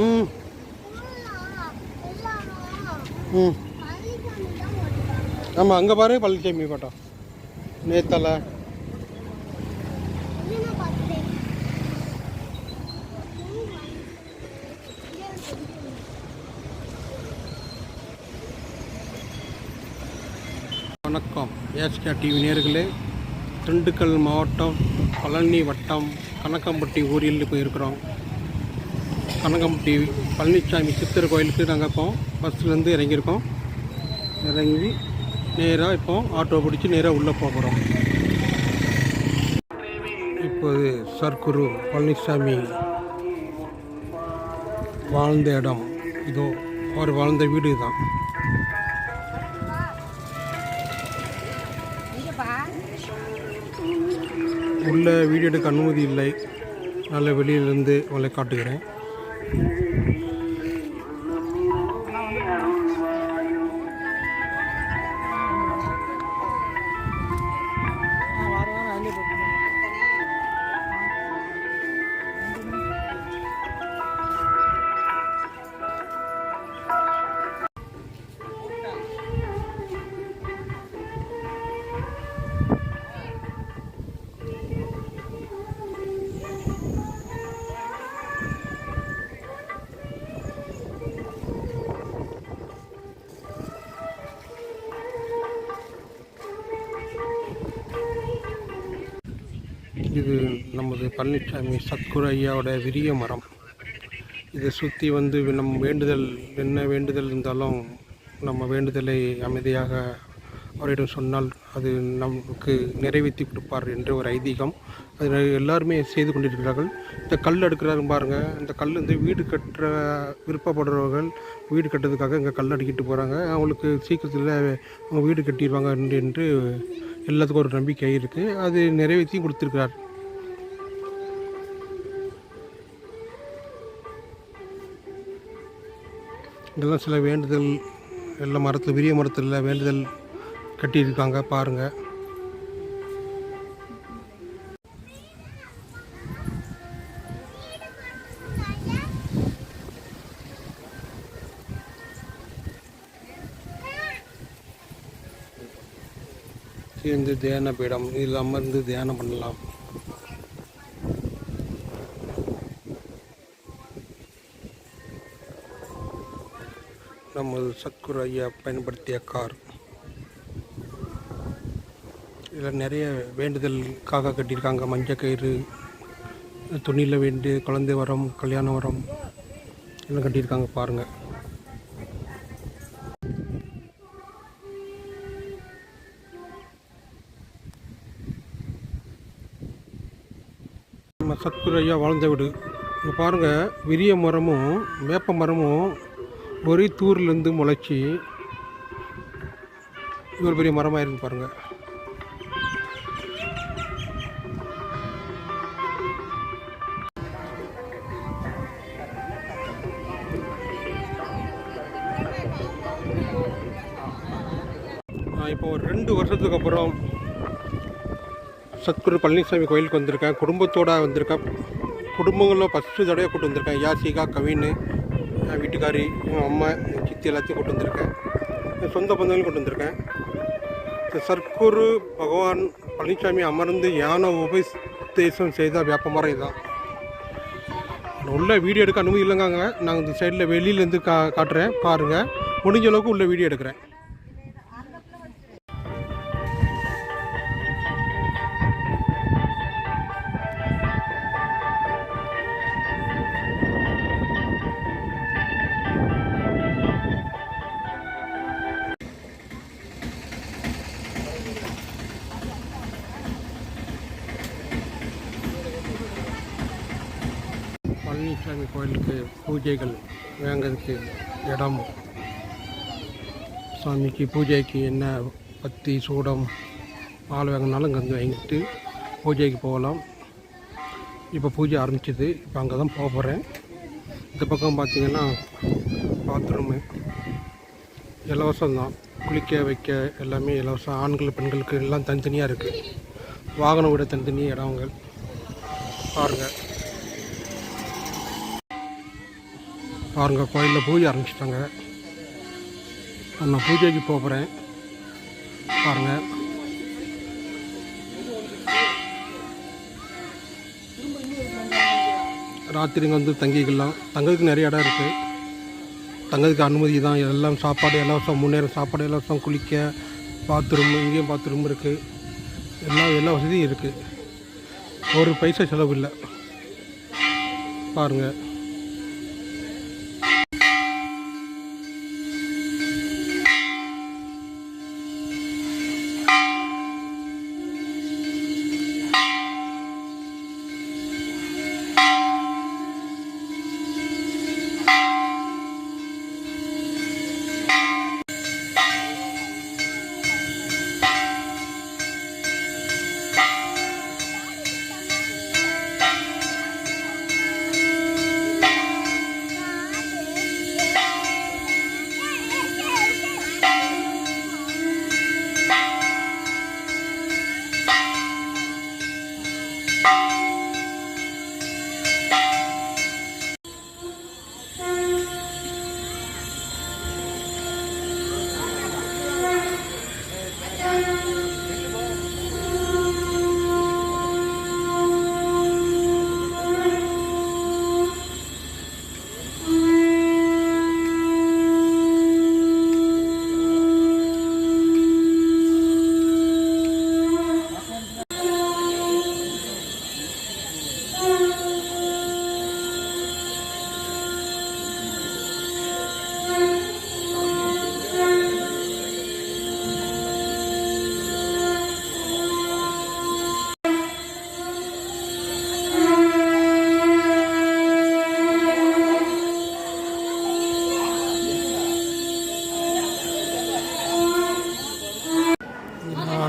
ம். ம். ஆமாம் அங்கே பாரு பழனிசாமி பாட்டா நேத்தல. வணக்கம். ஏஸ்கே டிவி நேர்களே திண்டுக்கல் மாவட்டம் பழனி வட்டம் கணக்கம்பட்டி ஊரில் போயிருக்கிறோம். கனகம்பட்டி பழனிசாமி சித்தர் கோயிலுக்கு நாங்கள் இப்போ பஸ்லேருந்து இறங்கியிருக்கோம். இறங்கி நேராக இப்போ ஆட்டோ பிடிச்சி நேராக உள்ளே போகிறோம் இப்போது சர்க்குரு பழனிசாமி வாழ்ந்த இடம். இதோ அவர் வாழ்ந்த வீடு தான் உள்ள வீடியோ எடுக்க அனுமதி இல்லை. நல்ல வெளியிலிருந்து உங்களை காட்டுகிறேன். Thank you. இது நமது பழனிசாமி சத்குரு ஐயாவோட விரிய மரம். இதை சுற்றி வந்து நம் வேண்டுதல் என்ன வேண்டுதல் இருந்தாலும் நம்ம வேண்டுதலை அமைதியாக அவரிடம் சொன்னால் அது நமக்கு நிறைவேற்றி கொடுப்பார் என்று ஒரு ஐதீகம். அது எல்லாருமே செய்து கொண்டிருக்கிறார்கள். இந்த கல் எடுக்கிறாரு பாருங்க. இந்த கல் வந்து வீடு கட்டுற விருப்பப்படுறவர்கள் வீடு கட்டுறதுக்காக இங்கே கல் அடிக்கிட்டு போகிறாங்க அவங்களுக்கு சீக்கிரத்தில் அவங்க வீடு கட்டிடுவாங்க என்று என்று எல்லாத்துக்கும் ஒரு நம்பிக்கை இருக்குது அது நிறைவேற்றி கொடுத்துருக்கிறார். இதெல்லாம் சில வேண்டுதல் எல்லா மரத்தில் விரிய மரத்தில் வேண்டுதல் கட்டியிருக்காங்க பாருங்கள் சேர்ந்து தியான பீடம். இதில் அமர்ந்து தியானம் பண்ணலாம். நமது சத்குரு ஐயா பயன்படுத்திய கார். இதில் நிறைய வேண்டுதலுக்காக கட்டியிருக்காங்க. மஞ்சள் கயிறு துணியில் வேண்டு குழந்தை வரம் கல்யாண வரம் எல்லாம் கட்டியிருக்காங்க பாருங்கள் நம்ம சத்குரு ஐயா வாழ்ந்த வீடு. இங்கே பாருங்கள் விரிய மரமும் வேப்ப மரமும் ஒரே தூர்லேருந்து முளைச்சி இவ்வளோ பெரிய மரமாக இருக்கு பாருங்கள் நான் இப்போ ஒரு ரெண்டு வருஷத்துக்கு அப்புறம் சத்குரு பழனிசாமி கோயிலுக்கு வந்திருக்கேன். குடும்பத்தோடு வந்திருக்கேன். குடும்பங்களில் ஃபஸ்ட்டு தடவை கூட்டு வந்திருக்கேன். யாசிகா கவின்னு. என் வீட்டுக்காரி என் அம்மா என் சித்தி எல்லாத்தையும் கொண்டு வந்திருக்கேன். என் சொந்த பந்தங்களையும் கொண்டு வந்திருக்கேன். இந்த சர்க்குரு பகவான் பழனிசாமி அமர்ந்து யானை உபதேசம் செய்த வேப்பமரம் இதுதான். உள்ள வீடியோ எடுக்க அனுமதி இல்லைங்க நாங்கள் இந்த சைடில் வெளியிலேருந்து கா காட்டுறேன். பாருங்கள் முடிஞ்ச அளவுக்கு உள்ள வீடியோ எடுக்கிறேன். பழனிசாமி கோயிலுக்கு பூஜைகள் வாங்கிறதுக்கு இடம் சாமிக்கு பூஜைக்கு என்ன பத்தி சூடம் பால் வாங்கினாலும் இங்கே வந்து வாங்கிட்டு பூஜைக்கு போகலாம். இப்போ பூஜை ஆரம்பிச்சது. இப்போ அங்கே தான் போக போகிறேன் இந்த பக்கம் பார்த்திங்கன்னா பாத்ரூமு இலவசம் தான். குளிக்க வைக்க எல்லாமே இலவசம் ஆண்கள் பெண்களுக்கு எல்லாம் தனித்தனியாக இருக்குது வாகனம் விட தனித்தனி இடங்கள் பாருங்கள் பாருங்கள் கோயிலில் பூஜை ஆரம்பிச்சிட்டாங்க. நான் பூஜைக்கு போக போகிறேன் பாருங்கள் ராத்திரிங்க வந்து தங்கிக்கலாம். தங்கிறதுக்கு நிறைய இடம் இருக்குது தங்கிறதுக்கு அனுமதி தான். எல்லாம் சாப்பாடு இலவசம் முன்னேறும். சாப்பாடு இலவசம் குளிக்க பாத்ரூம் இங்கேயும் பாத்ரூம் இருக்குது எல்லா எல்லா வசதியும் இருக்குது ஒரு பைசா செலவு இல்லை. பாருங்கள்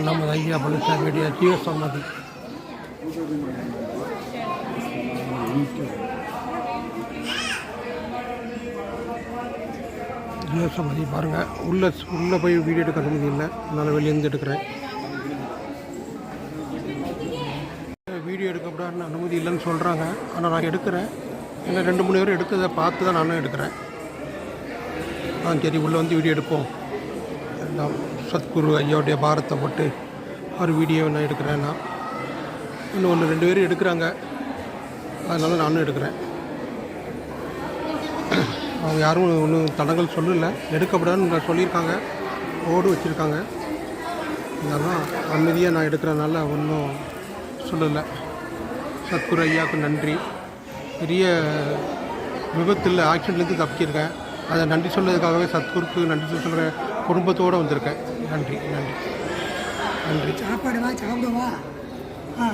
நமது ஐயா பழனிசாமியுடைய ஜீவ சம்மதி ஜீவ சம்மதி பாருங்கள் உள்ளே உள்ளே போய் வீடியோ எடுக்க சம்மதி இல்லை. அதனால் வெளியேருந்து எடுக்கிறேன். வீடியோ எடுக்கப்படாதுன்னு அனுமதி இல்லைன்னு சொல்கிறாங்க ஆனால் நான் எடுக்கிறேன். ஏன்னா ரெண்டு மூணு பேரும் எடுக்கிறத பார்த்து தான் நானும் எடுக்கிறேன். ஆ சரி உள்ளே வந்து வீடியோ எடுப்போம். எல்லாம் சத்குரு ஐயாவுடைய பாரத்தை போட்டு ஒரு வீடியோ நான் எடுக்கிறேன் நான். இன்னும் ஒன்று ரெண்டு பேரும் எடுக்கிறாங்க. அதனால் நானும் எடுக்கிறேன். அவங்க யாரும் ஒன்றும் தடங்கள் சொல்லலை. எடுக்கப்படாதுன்னு சொல்லியிருக்காங்க. ஓடு வச்சுருக்காங்க. இதெல்லாம் அமைதியாக நான் எடுக்கிறனால ஒன்றும் சொல்லலை. சத்குரு ஐயாவுக்கு நன்றி. பெரிய விபத்தில் ஆக்சிடென்ட்லேருந்து தப்பிச்சிருக்கேன். அதை நன்றி சொல்கிறதுக்காகவே சத்குருக்கு நன்றி சொல்கிற குடும்பத்தோடு வந்திருக்கேன். நன்றி நன்றி. நன்றி. சாப்பாடுவா சாப்பிடுவா ஆ.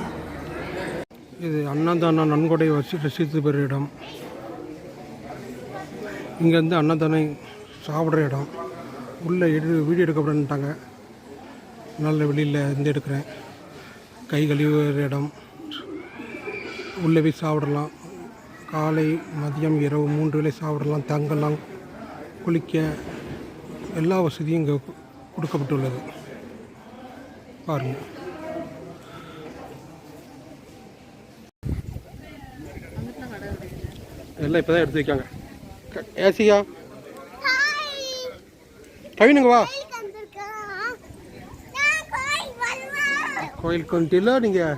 இது அன்னதான நன்கொடை வச்சு ரசித்து பெற இடம். இங்கேருந்து அன்னதானம் சாப்பிட்ற இடம். உள்ளே எடு வீடியோ எடுக்கப்படன்ட்டாங்க நல்ல வெளியில் இருந்து எடுக்கிறேன். கை கழுவுற இடம். உள்ளே போய் சாப்பிடலாம். காலை மதியம் இரவு மூன்று வேளை சாப்பிடலாம். தங்கலாம் குளிக்க. எல்லா வசதியும் இங்கே கொடுக்கப்பட்டுள்ளது. பாருங்கள் எல்லாம் இப்போ தான் எடுத்து வைக்காங்க. ஏசியா? கவினுங்க வா. கோயிலுக்கு வந்துட்டீங்களா நீங்கள்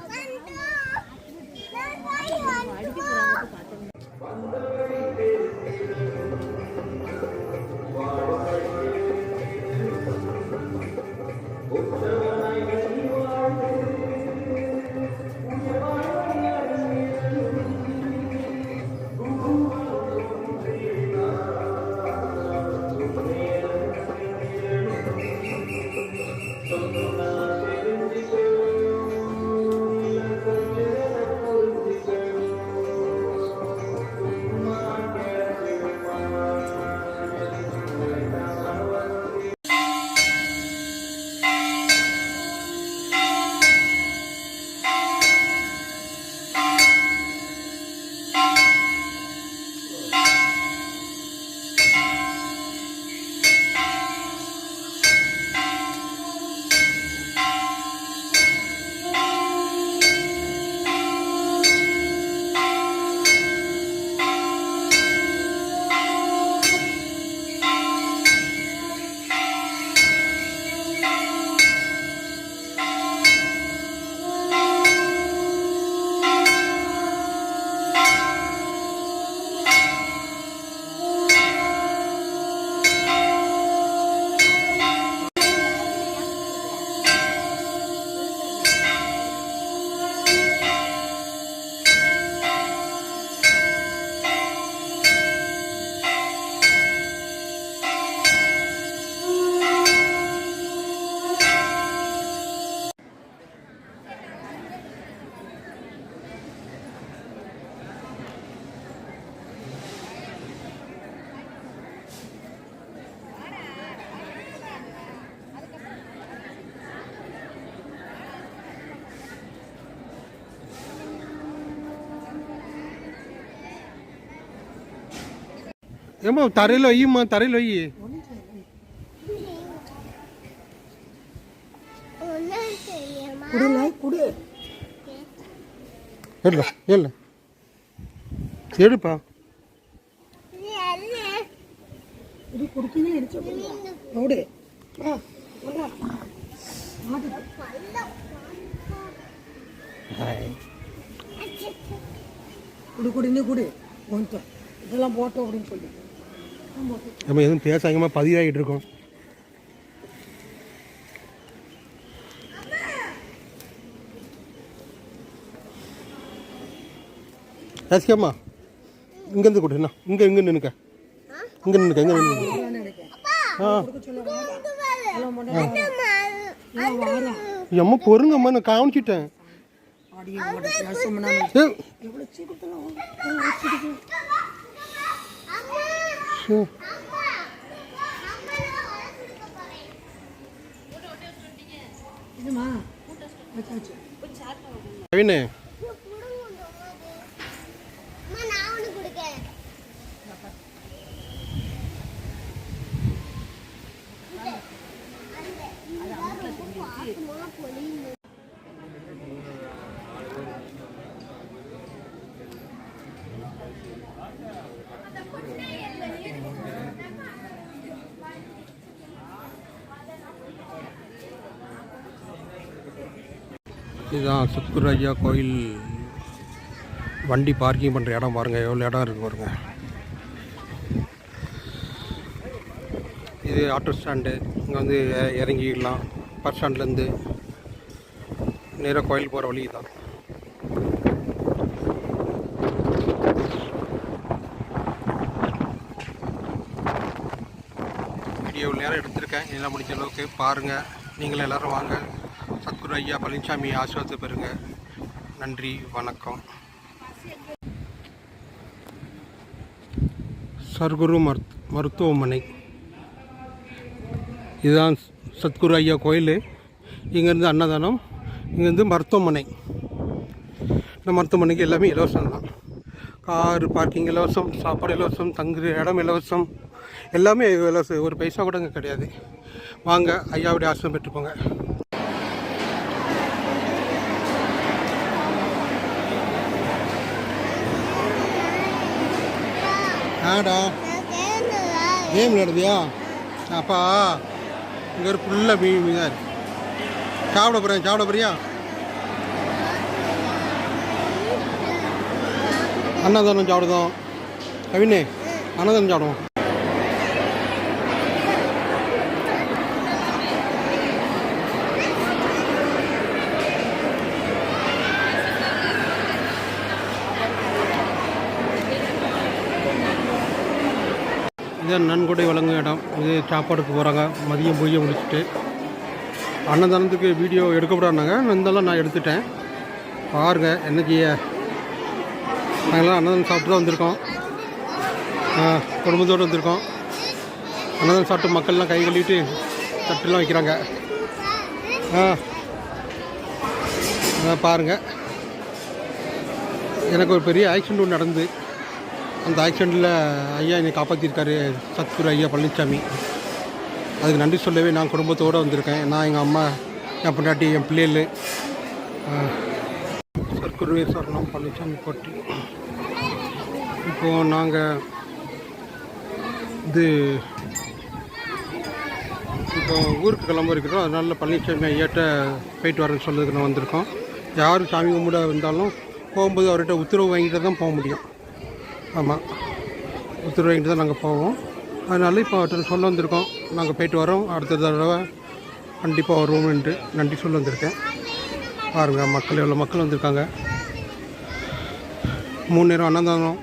வையும்மா தரையில் வை குடுல குடு இல்லை இல்லை எடுப்பா இது குடுக்கவே இடிச்ச ஓடு குடு குடு இன்னும் குடு கொஞ்சம் இதெல்லாம் போட்டோம் அப்படின்னு சொல்லி நம்ம எதுவும் பேசாங்கம்மா பதிவாகிட்டு இருக்கோம். ரசிகம்மா இங்கேருந்து கொடு என்ன? இங்கே இங்கே நின்னுக்க. இங்கே நின்னுக்க இங்கே நின்னுக்க. ஆ. அம்மா பொறுங்கம்மா நான் காமிச்சிட்டேன் ஓட பேசணும்னா ஏ, எவ்வளோ சீக்கிரத்தில் வச்சிருக்கு சே. இதுமா வச்சாச்சு கவினு இதுதான் சுக்குர் ஐயா கோயில். வண்டி பார்க்கிங் பண்ணுற இடம் பாருங்கள் எவ்வளோ இடம் இருக்குது பாருங்க. இது ஆட்டோ ஸ்டாண்டு. இங்கே வந்து இறங்கிடலாம். பஸ் ஸ்டாண்ட்லேருந்து நேராக கோயில் போகிற வழி தான் வீடியோ நேரம் எடுத்திருக்கேன். எல்லாம் முடிஞ்ச அளவுக்கு பாருங்கள் நீங்களும் எல்லோரும் வாங்க. சத்குரு ஐயா பழனிசாமி ஆசீர்வாதத்தை பெறுங்க. நன்றி வணக்கம். சர்க்குரு மருத் மருத்துவமனை. இதுதான் சத்குரு ஐயா கோயில். இங்கேருந்து அன்னதானம் இங்கேருந்து மருத்துவமனை. இந்த மருத்துவமனைக்கு எல்லாமே இலவசம் தான். கார் பார்க்கிங் இலவசம் சாப்பாடு இலவசம் தங்குற இடம் இலவசம். எல்லாமே இலவசம். ஒரு பைசா கூட இங்கே கிடையாது. வாங்க ஐயாவுடைய ஆசிரம் பெற்றுப்போங்க ஆடா கேம் விளையாடுவியா அப்பா இங்கே ஒரு ஃபுல்லாக மீ மீதாக இருக்கு. சாப்பிட போகிறேன் சாப்பிட போறியா? அன்னதானம் சாப்பிடுதோம் கவினே அன்னதானம் சாப்பிடுவோம். இதுதான் நன்கொடை வழங்கும் இடம். இது சாப்பாடுக்கு போகிறாங்க மதியம் பொய்ய முடிச்சுட்டு. அன்னதானத்துக்கு வீடியோ எடுக்கப்படானாங்க இருந்தாலும் நான் எடுத்துட்டேன். பாருங்க என்ன செய்ய அன்னதானம் சாப்பிட்டு தான் வந்திருக்கோம். குடும்பத்தோடு வந்திருக்கோம். அன்னதானம் சாப்பிட்டு மக்கள்லாம் கை கழுவிட்டு தட்டுலாம் வைக்கிறாங்க. அதான் பாருங்கள் எனக்கு ஒரு பெரிய ஆக்சிடென்ட் ஒன்று நடந்து அந்த ஆக்சிடெண்ட்டில் ஐயா என்னை காப்பாற்றிருக்காரு சத்குரு ஐயா பழனிசாமி அதுக்கு நன்றி சொல்லவே நான் குடும்பத்தோடு வந்திருக்கேன். நான் எங்கள் அம்மா என் பொண்டாட்டி என் பிள்ளைகள் சத்குருவே சரணம் பழனிசாமி போட்டி இப்போது நாங்கள் இது இப்போ ஊருக்கு கிளம்ப இருக்கிறோம். அதனால பழனிசாமி ஐயாட்ட போயிட்டு வரேன்னு சொல்றதுக்கு நான் வந்திருக்கோம். யார் சாமி கும்பிட வந்தாலும் போகும்போது அவர்கிட்ட உத்தரவு வாங்கிட்டு தான் போக முடியும். ஆமாம் உத்தரவு வாங்கிட்டு தான் நாங்கள் போவோம். அதனால இப்போ அவர்கிட்ட சொல்ல வந்திருக்கோம். நாங்கள் போயிட்டு வரோம். அடுத்த தடவை கண்டிப்பாக வருவோம்ன்ட்டு நன்றி சொல்ல வந்திருக்கேன். பாருங்கள் மக்கள் எவ்வளோ மக்கள் வந்திருக்காங்க. மூணு நேரம் அன்னதானம்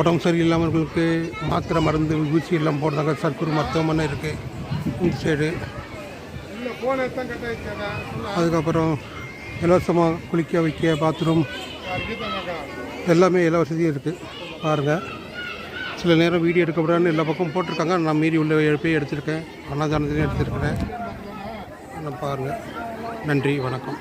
உடம்பு சரியில்லாமவர்களுக்கு மாத்திரை மருந்து ஊசி எல்லாம் போடுறாங்க. சர்க்குரு மருத்துவமனை இருக்குது இந்த சைடு அதுக்கப்புறம் இலவசமாக குளிக்க வைக்க பாத்ரூம் எல்லாமே எல்லா வசதியும் இருக்குது பாருங்கள் சில நேரம் வீடியோ எடுக்கப்படான்னு எல்லா பக்கம் போட்டிருக்காங்க. நான் மீறி உள்ள போய் எடுத்திருக்கேன். அன்னதானத்தையும் எடுத்திருக்கிறேன். பாருங்கள் நன்றி. வணக்கம்.